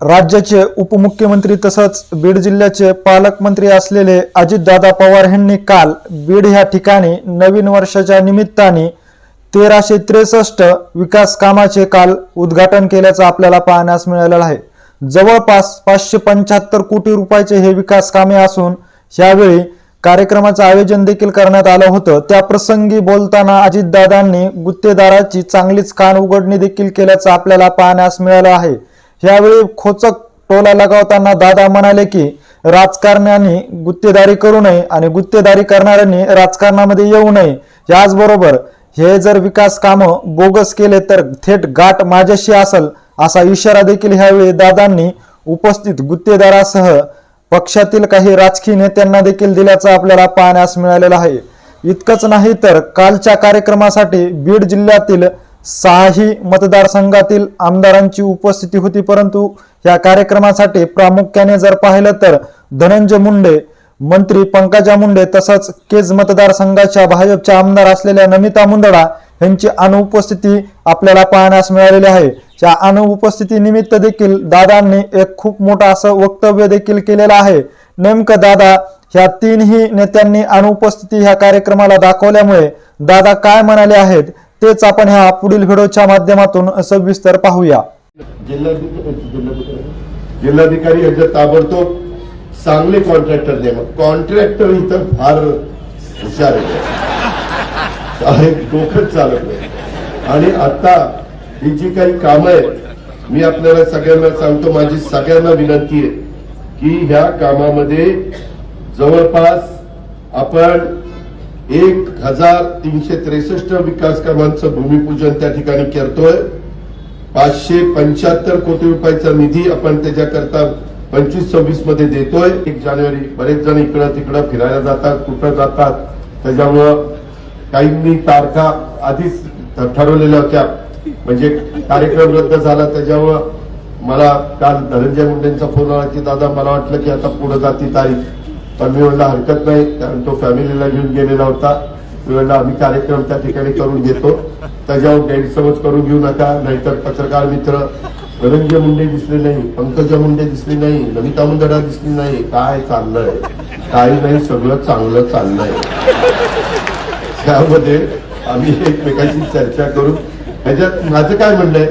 राज्याचे उपमुख्यमंत्री तसंच बीड जिल्ह्याचे पालकमंत्री असलेले अजितदादा पवार यांनी काल बीड ह्या ठिकाणी नवीन वर्षाच्या निमित्ताने तेराशे त्रेसष्ट विकास कामाचे काल उद्घाटन केल्याचं आपल्याला पाहण्यास मिळालेलं आहे. जवळपास पाचशे पंच्याहत्तर कोटी रुपयाचे हे विकास कामे असून यावेळी कार्यक्रमाचं आयोजन देखील करण्यात आलं होतं. त्या प्रसंगी बोलताना अजितदादांनी गुत्तेदाराची चांगलीच कान उघडणी देखील केल्याचं आपल्याला पाहण्यास मिळालं आहे. यावेळी खोचक टोला लगावताना दादा म्हणाले की राजकारण्यांनी गुत्तेदारी करू नये आणि गुत्तेदारी करणाऱ्यांनी राजकारणामध्ये येऊ नये. याचबरोबर हे जर विकास कामं बोगस केले तर थेट गाठ माझ्याशी असल असा इशारा देखील ह्यावेळी दादांनी उपस्थित गुत्तेदारासह पक्षातील काही राजकीय नेत्यांना देखील दिल्याचं आपल्याला पाहण्यास मिळालेलं आहे. इतकंच नाही तर कालच्या कार्यक्रमासाठी बीड जिल्ह्यातील सहाही मतदारसंघातील आमदारांची उपस्थिती होती परंतु या कार्यक्रमासाठी प्रामुख्याने जर पाहिलं तर धनंजय मुंडे मंत्री पंकजा मुंडे तसंच केज मतदारसंघाच्या भाजपच्या आमदार असलेल्या नमिता मुंदडा यांची अनुपस्थिती आपल्याला पाहण्यास मिळालेली आहे. या अनुपस्थितीनिमित्त देखील दादांनी एक खूप मोठं असं वक्तव्य देखील केलेलं आहे. नेमकं दादा ह्या तीनही नेत्यांनी अनुपस्थिती ह्या कार्यक्रमाला दाखवल्यामुळे दादा काय म्हणाले आहेत? तेच आपण ह्या पुढील व्हिडिओच्या माध्यमातून सविस्तर पाहूया. जिल्हाधिकारी जिल्हाधिकारी जिल्हाधिकारी यांच्या ताबडतोब चांगले कॉन्ट्रॅक्टर नेमक कॉन्ट्रॅक्टर इथं फार हुशार आहे डोकंच चालत नाही. आणि आता ही जी काही कामं आहेत मी आपल्याला सगळ्यांना सांगतो माझी सगळ्यांना विनंती आहे की ह्या कामामध्ये जवळपास आपण एक हजार तीनशे त्रेसष्ट विकास कामांचं भूमिपूजन त्या ठिकाणी करतोय. पाचशे पंच्याहत्तर कोटी रुपयाचा निधी आपण त्याच्याकरता पंचवीस सव्वीसमध्ये देतोय. एक जानेवारी बरेच जण इकडं तिकडं फिरायला जातात कुठं जातात. त्याच्यामुळं काहींनी तारखा आधीच ठरवलेल्या होत्या. म्हणजे कार्यक्रम रद्द झाला त्याच्यामुळं मला काल धनंजय मुंडेंचा फोन आला की दादा मला वाटलं की आता पुढे जाती तारीख. पण मी म्हणलं हरकत नाही कारण तो फॅमिलीला घेऊन गेलेला होता. मी म्हणलं आम्ही कार्यक्रम त्या ठिकाणी करून घेतो. त्याच्यावर गैरसमज करून घेऊ नका नाहीतर पत्रकार मित्र धनंजय मुंडे दिसले नाही पंकजा मुंडे दिसले नाही नमिता मुंदडा दिसली नाही. काय चाललंय? काही नाही सगळं चांगलं चाललंय. त्यामध्ये आम्ही एकमेकांशी चर्चा करू. ह्याच्यात माझं काय म्हणणं आहे?